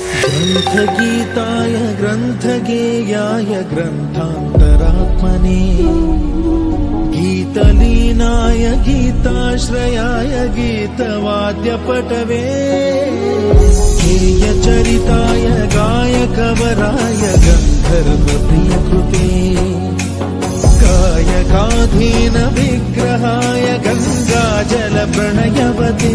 గ్రంథగీతాయ గ్రంథగేయాయ గ్రంథాంతరాత్మనే గీతలీనాయ గీతాశ్రయాయ గీతవాద్యపటవే గేయచరితాయ గాయకవరాయ గంధర్వప్రియ కృతే గాయకాధీన విగ్రహాయ గంగాజల ప్రణయవతే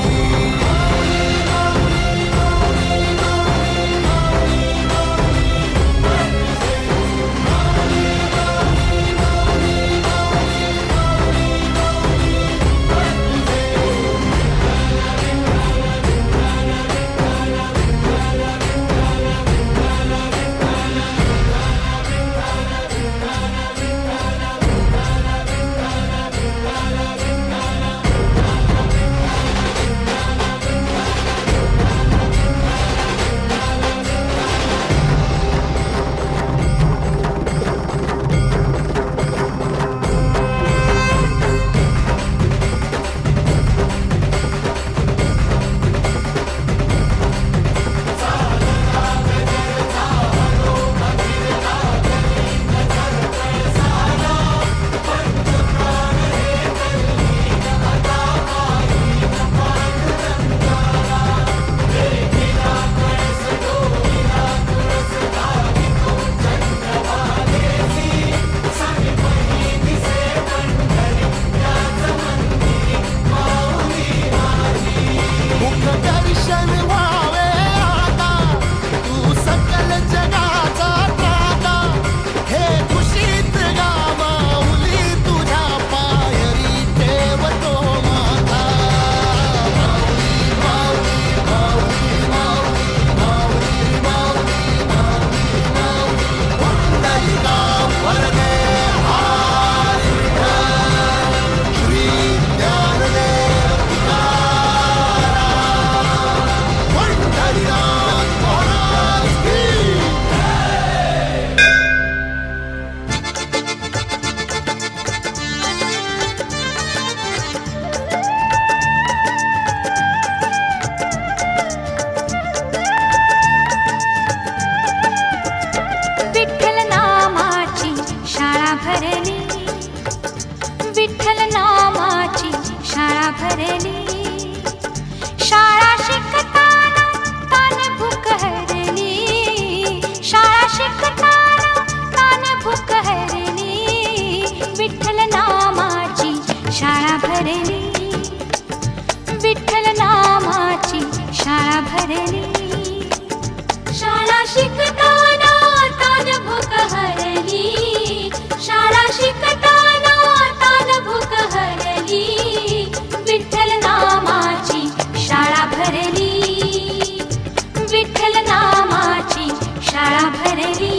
கரடி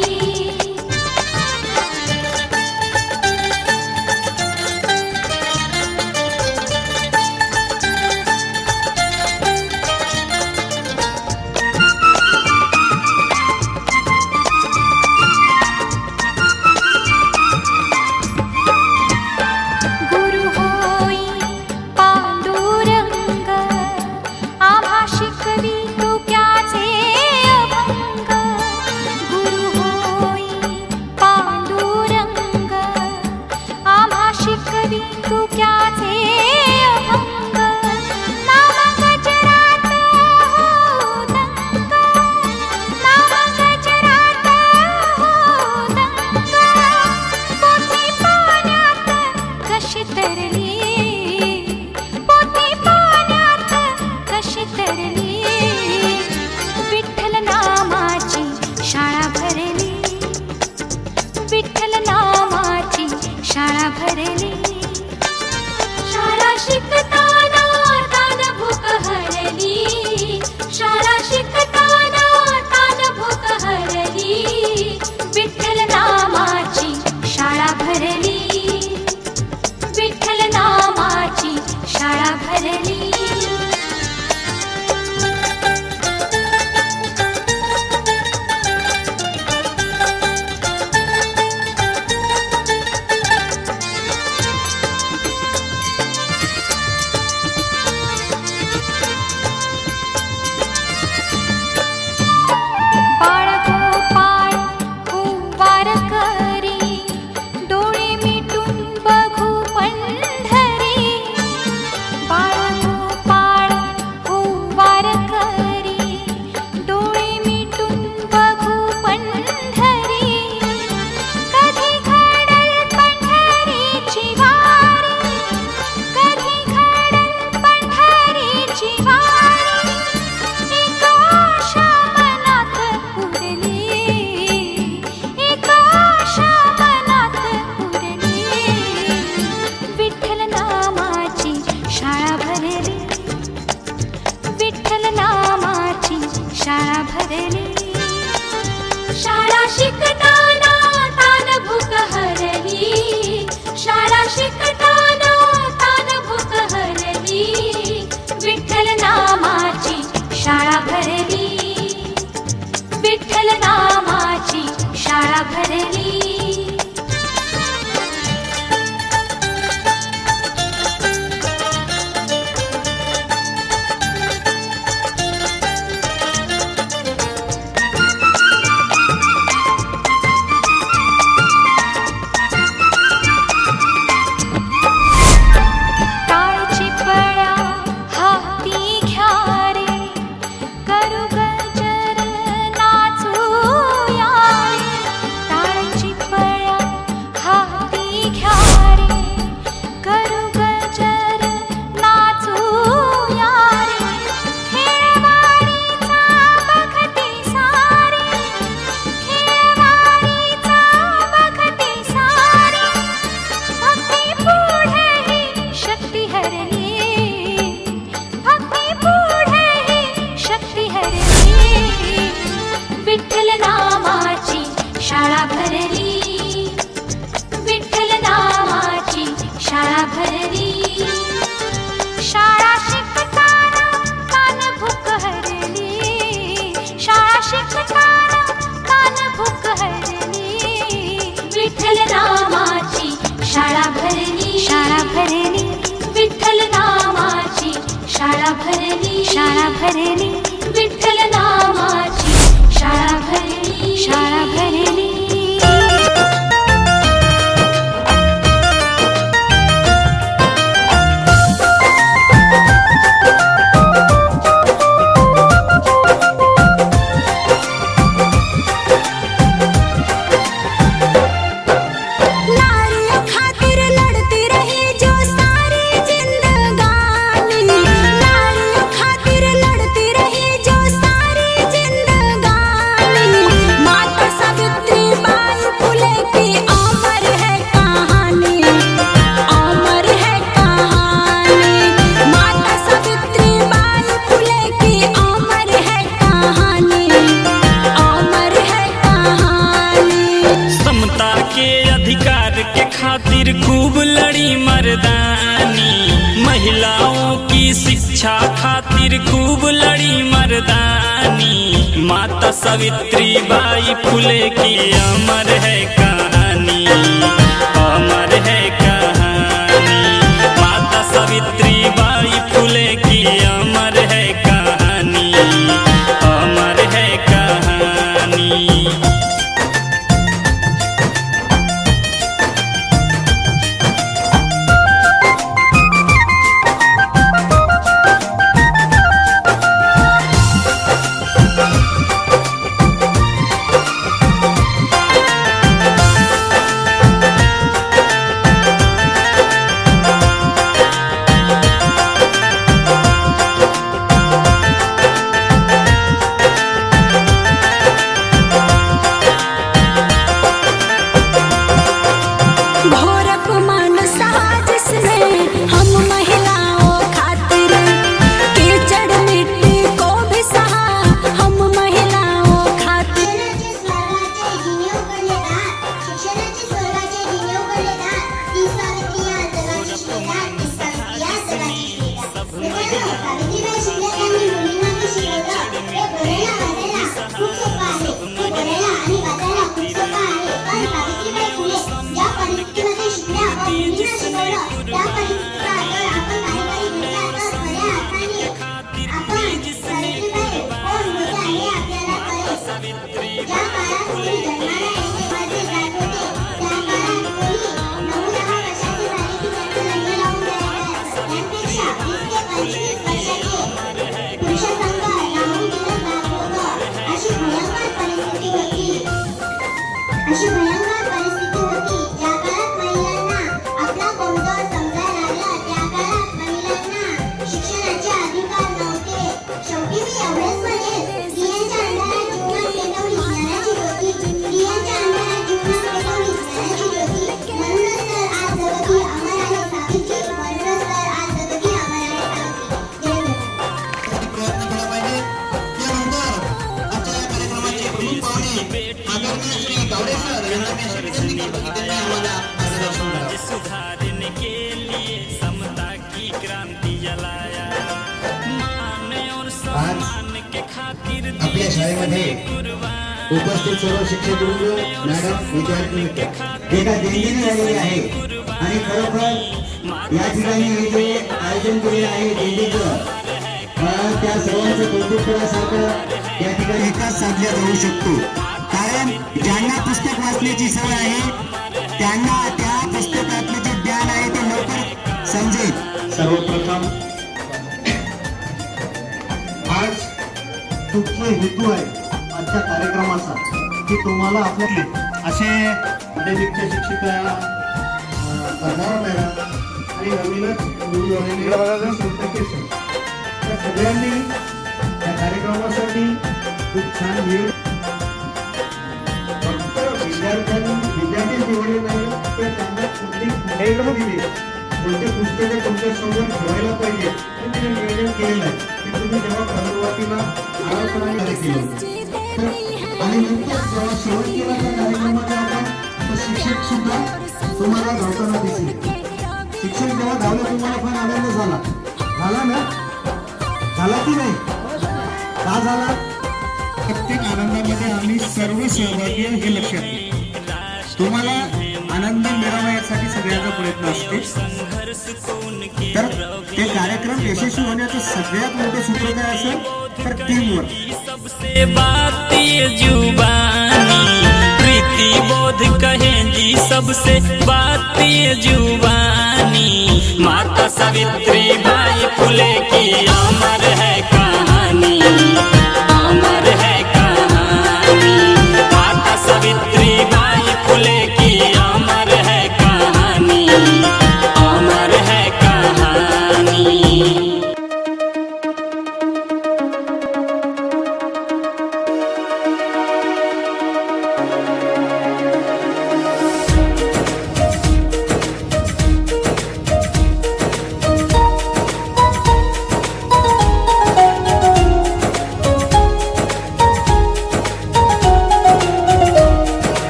भरली. विठ्ठल नामाची शाळा भरली. शाळा शिकताना कान भूक हरली. नामाची शाळा भरली. शाळा नामाची शाळा भरली. शाळा भरली. खातिर खूब लड़ी मर्दानी। महिलाओं की शिक्षा खातिर खूब लड़ी मर्दानी। माता सवित्री बाई फुले की अमर है कहानी, अमर है कहानी। माता सवित्री सुधारने के लिए समता की क्रांति जलाया मान और सम्मान के खातिर आपल्या शाळेमध्ये उपस्थित सर्व शिक्षक वृंद मॅडम विद्यार्थी एका दिंडीने झालेली आहे? आणि खरोखर या ठिकाणी हे जे आयोजन केलेलं आहे दिंडीचं त्या सर्वांचं कौतुक करण्यासारखं या ठिकाणी एकाच साधल्या जाऊ शकतो. कारण ज्यांना पुस्तक वाचण्याची सवय आहे त्यांना त्या पुस्तकातलं जे ज्ञान आहे ते लवकर समजेल सर्वप्रथम आज तुमचा हेतू आहे आजच्या कार्यक्रमाचा की तुम्हाला आपल्या असे अडेनिकच्या शिक्षिका मॅडम आणि नवीनच. त्या सगळ्यांनी या कार्यक्रमासाठी खूप छान वेळ विद्यार्थ्यांनी विद्यार्थी निवडले तर त्यांना कोणती दिली कोणते पुस्तकं तुमच्यासमोर ठेवायला पाहिजे हे तिने नियोजन केलेलं आहे ते तुम्ही जेव्हा सुरुवातीला आराखडा केलं आणि नंतर जेव्हा शेवट केला त्या कार्यक्रमाचा आपण शिक्षक सुद्धा तुम्हाला धावताना दिसले शिक्षक जेव्हा धावले तुम्हाला पण आनंद झाला झाला ना झाला की नाही? का झाला? आम्ही सर्व सहभागी हे लक्षात घ्या. तुम्हाला आनंद मिळवण्यासाठी यासाठी प्रयत्न असतो. तर ते कार्यक्रम यशस्वी होण्याचं सगळ्यात मोठं सूत्र काय असेल? तर टीमवर्क सबसे बात जुबानी बोध कहे जी सबसे बात जुबानी माता सावित्री बाई फुले की अमर है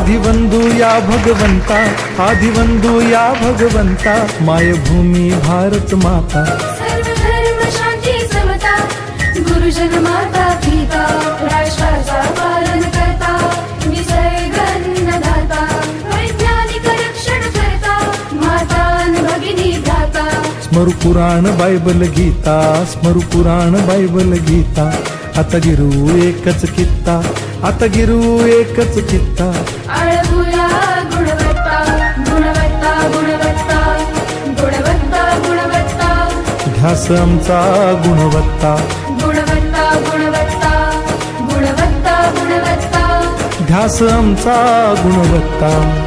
आदिवंदू या भगवंता आदिवंदू या भगवंता मायभूमी भारत माता। सर्व शांती समता गुरुजन माता पिता राष्ट्राचा पालन करता निसर्गन्नदाता वैज्ञानिक रक्षण करता माता न भगिनी भ्राता। स्मरु पुराण बायबल गीता स्मरु पुराण बायबल गीता। आता गिरू एकच कित्ता आता गिरू एकच कित्ता. आळगुया गुणवत्ता गुणवत्ता गुणवत्ता गुणवत्ता गुणवत्ता. ध्यास आमचा गुणवत्ता. गुणवत्ता गुणवत्ता गुणवत्ता गुणवत्ता. ध्यास आमचा गुणवत्ता.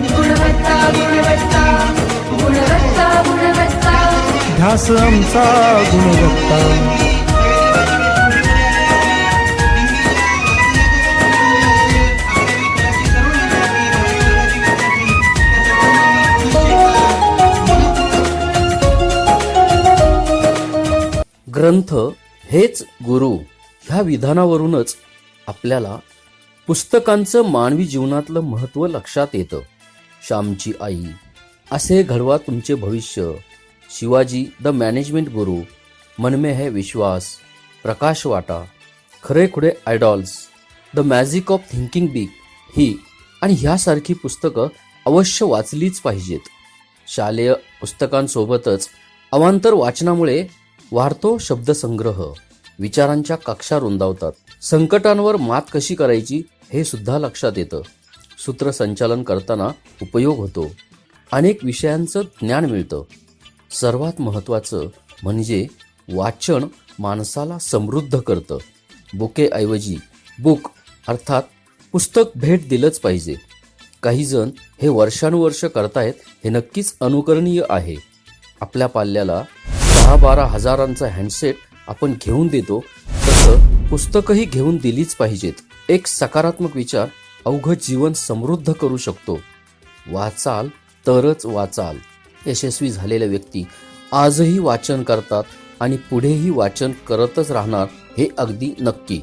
ध्यास आमचा गुणवत्ता. ग्रंथ हेच गुरु ह्या विधानावरूनच आपल्याला पुस्तकांचं मानवी जीवनातलं महत्त्व लक्षात येतं. श्यामची आई असे घडवा तुमचे भविष्य. शिवाजी द मॅनेजमेंट गुरु मनमे है विश्वास प्रकाश वाटा खरे Khude idols the magic of thinking big ही आणि ह्यासारखी पुस्तकं अवश्य वाचलीच पाहिजेत. शालेय पुस्तकांसोबतच अवांतर वाचनामुळे वाढतो शब्दसंग्रह विचारांच्या कक्षा रुंदावतात. संकटांवर मात कशी करायची हे सुद्धा लक्षात येतं. सूत्रसंचालन करताना उपयोग होतो. अनेक विषयांचं ज्ञान मिळतं. सर्वात महत्त्वाचं म्हणजे वाचन माणसाला समृद्ध करतं. बुकेऐवजी बुक अर्थात पुस्तक भेट दिलंच पाहिजे. काही जण हे वर्षानुवर्ष करतायत हे नक्कीच अनुकरणीय आहे. आपल्या पाल्याला दहा बारा हजारांचा हँडसेट आपण घेऊन देतो तसं पुस्तकही घेऊन दिलीच पाहिजेत. एक सकारात्मक विचार अवघड जीवन समृद्ध करू शकतो. वाचाल तरच वाचाल. यशस्वी झालेल्या व्यक्ती आजही वाचन करतात आणि पुढेही वाचन करतच राहणार हे अगदी नक्की.